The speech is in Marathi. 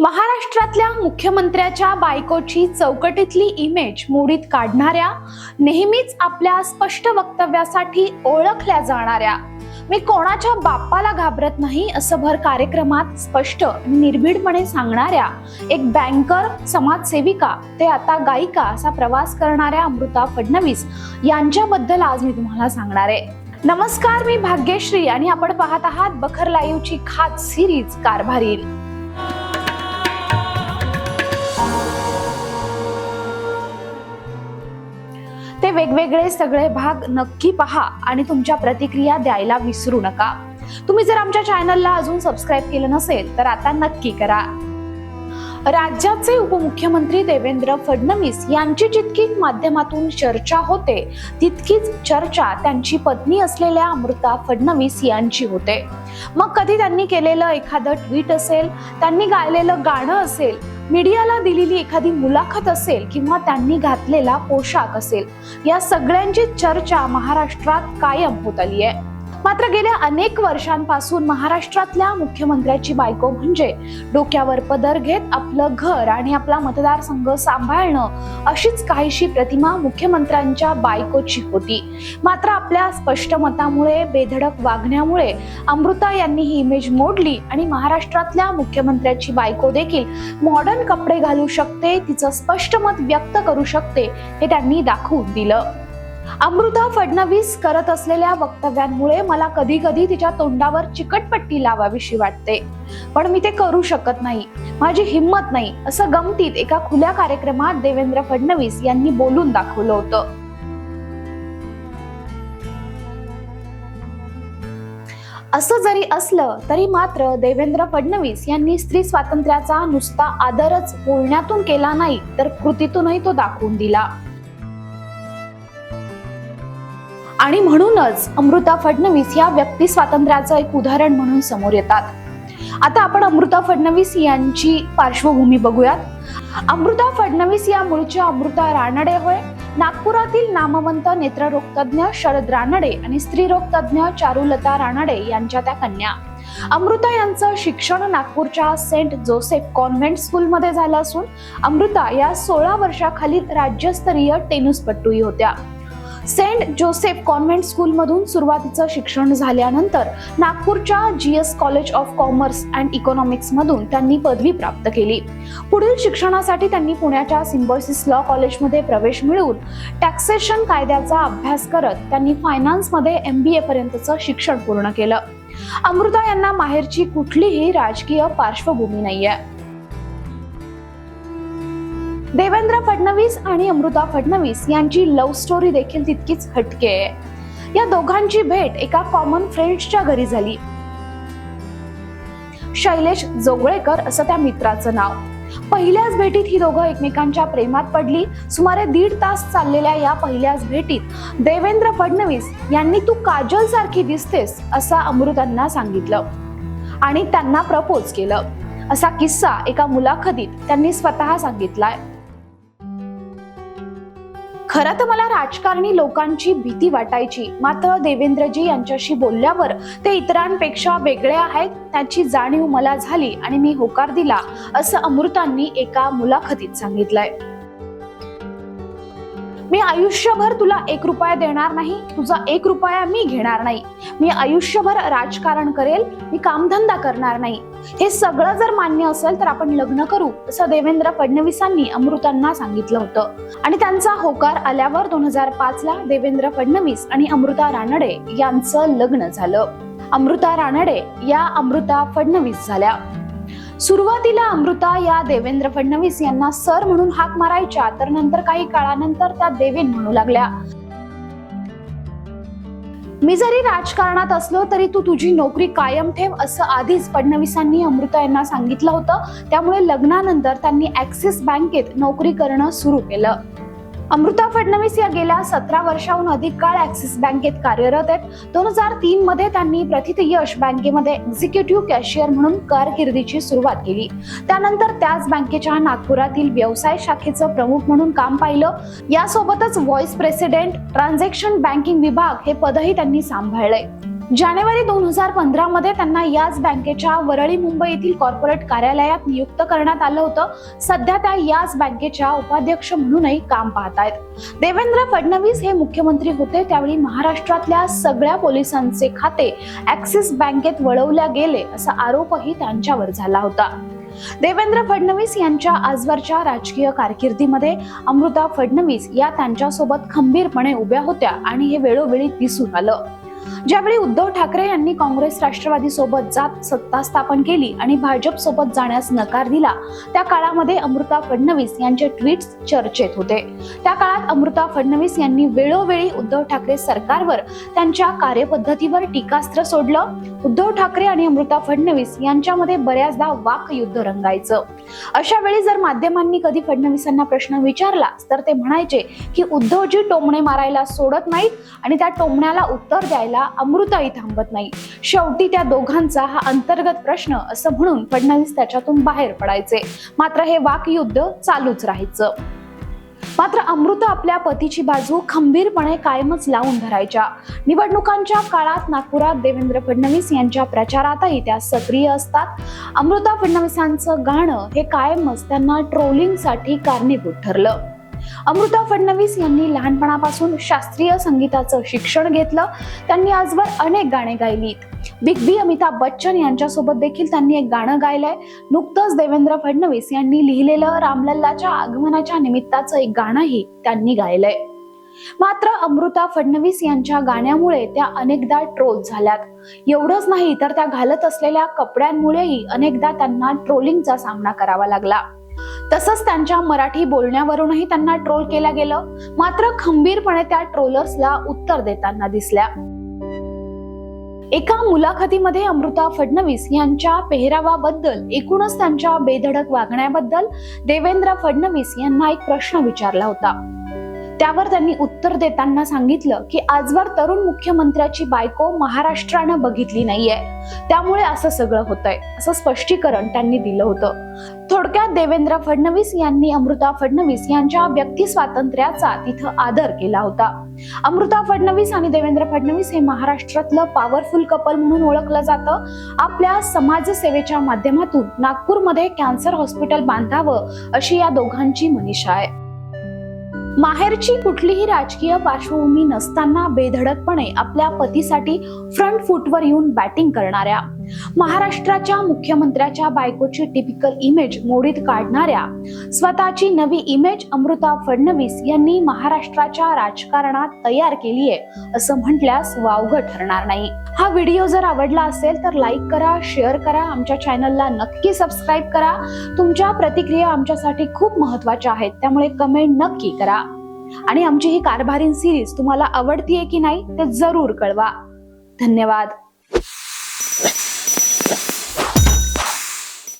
महाराष्ट्रातल्या मुख्यमंत्र्याच्या बायकोची चौकटीतली इमेज मोडीत काढणाऱ्या नेहमीच आपल्या स्पष्ट वक्तव्यासाठी ओळखल्या जाणाऱ्या. मी कोणाच्या बाप्पाला घाबरत नाही असं भर कार्यक्रमात स्पष्ट निर्भीडपणे सांगणाऱ्या एक बँकर समाजसेविका ते आता गायिका असा प्रवास करणाऱ्या अमृता फडणवीस यांच्याबद्दल आज मी तुम्हाला सांगणार आहे. नमस्कार मी भाग्यश्री आणि आपण पाहत आहात बखर लाईव्हची खास सिरीज कारभारील. वेगवेगळे सगळे भाग नक्की पहा आणि तुमच्या प्रतिक्रिया द्यायला विसरू नका. तुम्ही जर आमच्या चॅनलला अजून सबस्क्राईब केलं नसेल तर आता नक्की करा. राज्याचे उपमुख्यमंत्री देवेंद्र फडणवीस यांची जितकी माध्यमातून चर्चा होते तितकीच चर्चा त्यांची पत्नी असलेल्या अमृता फडणवीस यांची होते. मग कधी त्यांनी केलेलं एखादं ट्विट असेल त्यांनी गायलेलं गाणं असेल मीडियाला दिलेली एखादी मुलाखत असेल किंवा त्यांनी घातलेला पोशाख असेल या सगळ्यांची चर्चा महाराष्ट्रात कायम होत आली आहे. मात्र गेल्या अनेक वर्षांपासून महाराष्ट्रातल्या मुख्यमंत्र्याची बायको म्हणजे डोक्यावर पदर घेत आपलं घर आणि आपला मतदारसंघ सांभाळणं अशीच काहीशी प्रतिमा मुख्यमंत्र्यांच्या बायकोची होती. मात्र आपल्या स्पष्ट मतामुळे बेधडक वागण्यामुळे अमृता यांनी ही इमेज मोडली आणि महाराष्ट्रातल्या मुख्यमंत्र्याची बायको देखील मॉडर्न कपडे घालू शकते तिचं स्पष्ट मत व्यक्त करू शकते हे त्यांनी दाखवून दिलं. अमृता फडणवीस करत असलेल्या वक्तव्यांमुळे मला कधी कधी तिच्या तोंडावर चिकटपट्टी लावावीशी वाटते. पण मी ते करू शकत नाही. माझी हिंमत नाही असं गमतीत एका खुल्या कार्यक्रमात देवेंद्र फडणवीस यांनी बोलून दाखवलं होतं. असं जरी असलं तरी मात्र देवेंद्र फडणवीस यांनी स्त्री स्वातंत्र्याचा नुसता आदरच बोलण्यातून केला नाही तर कृतीतूनही तो दाखवून दिला. आणि म्हणूनच अमृता फडणवीस या व्यक्ती स्वातंत्र्याचं एक उदाहरण म्हणून समोर येतात. आता आपण अमृता फडणवीस यांची पार्श्वभूमी बघूयात. अमृता फडणवीस या मूळच्या अमृता रानडे होय. नागपुरातील नामवंत नेत्ररोग तज्ज्ञ शरद रानडे आणि स्त्रीरोग तज्ज्ञ चारुलता रानडे यांच्या त्या कन्या. अमृता यांचं शिक्षण नागपूरच्या सेंट जोसेफ कॉन्व्हेंट स्कूलमध्ये झालं असून अमृता या सोळा वर्षाखालील राज्यस्तरीय टेनिसपटूही होत्या. सेंट जोसेफ कॉन्व्हेंट स्कूलमधून सुरुवातीचं शिक्षण झाल्यानंतर नागपूरच्या G S college of commerce and इकॉनॉमिक्समधून त्यांनी पदवी प्राप्त केली. पुढील शिक्षणासाठी त्यांनी पुण्याच्या सिम्बॉयसिस लॉ कॉलेजमध्ये प्रवेश मिळवून टॅक्सेशन कायद्याचा अभ्यास करत त्यांनी फायनान्समध्ये एम बी ए पर्यंतचं शिक्षण पूर्ण केलं. अमृता यांना माहेरची कुठलीही राजकीय पार्श्वभूमी नाही आहे देवेंद्र फडणवीस आणि अमृता फडणवीस यांची लव्ह स्टोरी देखील तितकीच हटके आहे. या दोघांची भेट एका कॉमन फ्रेंड्सच्या घरी झाली. शैलेश जोगळेकर असं त्या मित्राचं नाव. पहिल्याच भेटीत ही दोघं एकमेकांच्या प्रेमात पडली. सुमारे दीड तास चाललेल्या या पहिल्याच भेटीत देवेंद्र फडणवीस यांनी तू काजल सारखी दिसतेस असं अमृतांना सांगितलं आणि त्यांना प्रपोज केलं. असा किस्सा एका मुलाखतीत त्यांनी स्वतः सांगितलाय. खरं तर मला राजकारणी लोकांची भीती वाटायची. मात्र देवेंद्रजी यांच्याशी बोलल्यावर ते इतरांपेक्षा वेगळे आहेत त्याची जाणीव मला झाली आणि मी होकार दिला असं अमृतांनी एका मुलाखतीत सांगितलंय. मी आयुष्यभर तुला एक रुपया देणार नाही तुझा एक रुपया मी घेणार नाही. मी आयुष्यभर राजकारण करेल मी कामधंदा करणार नाही. हे सगळं जर मान्य असेल तर आपण लग्न करू असं देवेंद्र फडणवीसांनी अमृतांना सांगितलं होतं. आणि त्यांचा होकार आल्यावर दोन हजार पाच ला देवेंद्र फडणवीस आणि अमृता रानडे यांचं लग्न झालं. अमृता रानडे या अमृता फडणवीस झाल्या. सुरुवातीला अमृता या देवेंद्र फडणवीस यांना सर म्हणून हाक मारायच्या तर नंतर काही काळानंतर त्या देवेन म्हणू लागल्या. मी जरी राजकारणात असलो तरी तू तुझी नोकरी कायम ठेव असं आधीच फडणवीसांनी अमृता यांना सांगितलं होतं. त्यामुळे लग्नानंतर त्यांनी ऍक्सिस बँकेत नोकरी करणं सुरू केलं. अमृता फडणवीस या गेल्या सतरा वर्षाहून अधिक काळ ऍक्सिस बँकेत कार्यरत आहेत. दोन हजार तीन मध्ये त्यांनी प्रथित यश बँकेमध्ये एक्झिक्युटिव्ह कॅशियर म्हणून कारकिर्दीची सुरुवात केली. त्यानंतर त्याच बँकेच्या नागपुरातील व्यवसाय शाखेचं प्रमुख म्हणून काम पाहिलं. यासोबतच व्हॉइस प्रेसिडेंट ट्रान्झॅक्शन बँकिंग विभाग हे पदही त्यांनी सांभाळलंय. जानेवारी दोन हजार पंधरा मध्ये त्यांना याच बँकेच्या वरळी मुंबई येथील कॉर्पोरेट कार्यालयात नियुक्त करण्यात आलं होतं. सध्या त्या याच बँकेच्या उपाध्यक्ष म्हणूनही काम पाहतायत. देवेंद्र फडणवीस हे मुख्यमंत्री होते. त्यावेळी महाराष्ट्रातल्या सगळ्या पोलिसांचे खाते ऍक्सिस बँकेत वळवल्या गेले असा आरोपही त्यांच्यावर झाला होता. देवेंद्र फडणवीस यांच्या आजवरच्या राजकीय कारकिर्दीमध्ये अमृता फडणवीस या त्यांच्यासोबत खंबीरपणे उभ्या होत्या आणि हे वेळोवेळी दिसून आलं. ज्यावेळी उद्धव ठाकरे यांनी काँग्रेस राष्ट्रवादी सोबत जात सत्ता स्थापन केली आणि भाजप सोबत जाण्यास नकार दिला त्या काळामध्ये अमृता फडणवीस यांचे ट्विट चर्चेत होते. त्या काळात अमृता फडणवीस यांनी वेळोवेळी उद्धव ठाकरे सरकारवर त्यांच्या कार्यपद्धतीवर टीकास्त्र सोडलं. उद्धव ठाकरे आणि अमृता फडणवीस यांच्यामध्ये बऱ्याचदा वाक युद्ध रंगायचं. अशा वेळी जर माध्यमांनी कधी फडणवीसांना प्रश्न विचारला तर ते म्हणायचे की उद्धवजी टोमणे मारायला सोडत नाहीत आणि त्या टोमण्याला उत्तर द्यायला अमृताही थांबत नाही. शेवटी त्या दोघांचा हा अंतर्गत प्रश्न असं म्हणून फडणवीस त्याच्यातून बाहेर पडायचे. मात्र हे वाकयुद्ध चालूच राहायचं. मात्र अमृता आपल्या पतीची बाजू खंबीरपणे कायमच लावून धरायच्या. निवडणुकांच्या काळात नागपुरात देवेंद्र फडणवीस यांच्या प्रचारातही त्या सक्रिय असतात. अमृता फडणवीसांचं गाणं हे कायमच त्यांना ट्रोलिंगसाठी कारणीभूत ठरलं. अमृता फडणवीस यांनी लहानपणापासून शास्त्रीय संगीताचं शिक्षण घेतलं. त्यांनी आजवर अनेक गाणे गायलीत बिग बी अमिताभ बच्चन यांच्यासोबत देखील त्यांनी एक गाणं गायलंय. नुकतंच देवेंद्र फडणवीस यांनी लिहिलेलं रामलल्लाच्या आगमनाच्या निमित्ताचं एक गाणंही त्यांनी गायलंय. मात्र अमृता फडणवीस यांच्या गाण्यामुळे त्या अनेकदा ट्रोल झाल्यात. एवढंच नाही तर त्या घालत असलेल्या कपड्यांमुळेही अनेकदा त्यांना ट्रोलिंगचा सामना करावा लागला. तसंच त्यांच्या मराठी बोलण्यावरूनही त्यांना ट्रोल केलं गेलं. मात्र खंबीरपणे त्या ट्रोलर्सला उत्तर देताना दिसल्या. एका मुलाखतीमध्ये अमृता फडणवीस यांच्या पेहरावाबद्दल एकूणच त्यांच्या बेधडक वागण्याबद्दल देवेंद्र फडणवीस यांना एक प्रश्न विचारला होता. त्यावर त्यांनी उत्तर देताना सांगितलं की आजवर तरुण मुख्यमंत्र्याची बायको महाराष्ट्रानं बघितली नाहीये. त्यामुळे असं सगळं होतंय असं स्पष्टीकरण त्यांनी दिलं होतं. थोडक्यात देवेंद्र फडणवीस यांनी अमृता फडणवीस यांच्या व्यक्ती स्वातंत्र्याचा तिथं आदर केला होता. अमृता फडणवीस आणि देवेंद्र फडणवीस हे महाराष्ट्रातलं पॉवरफुल कपल म्हणून ओळखलं जातं. आपल्या समाजसेवेच्या माध्यमातून नागपूरमध्ये कॅन्सर हॉस्पिटल बांधावं अशी या दोघांची मनीषा आहे. माहेरची कुठलीही राजकीय पार्श्वभूमी नसताना बेधडकपणे आपल्या पतीसाठी फ्रंट फुटवर येऊन बॅटिंग करणाऱ्या महाराष्ट्राच्या मुख्यमंत्र्याच्या बायकोची टिपिकल इमेज मोडीत काढणाऱ्या स्वतःची नवी इमेज अमृता फडणवीस यांनी महाराष्ट्राच्या राजकारणात तयार केली आहे असं म्हटल्यास वावगं ठरणार नाही. हा व्हिडिओ जर आवडला असेल तर लाईक करा शेअर करा आमच्या चॅनलला नक्की सबस्क्राईब करा. तुमच्या प्रतिक्रिया आमच्यासाठी खूप महत्त्वाच्या आहेत त्यामुळे कमेंट नक्की करा. आणि आमची ही कारभारीन सिरीज तुम्हाला आवडतीये की नाही ते जरूर कळवा. धन्यवाद.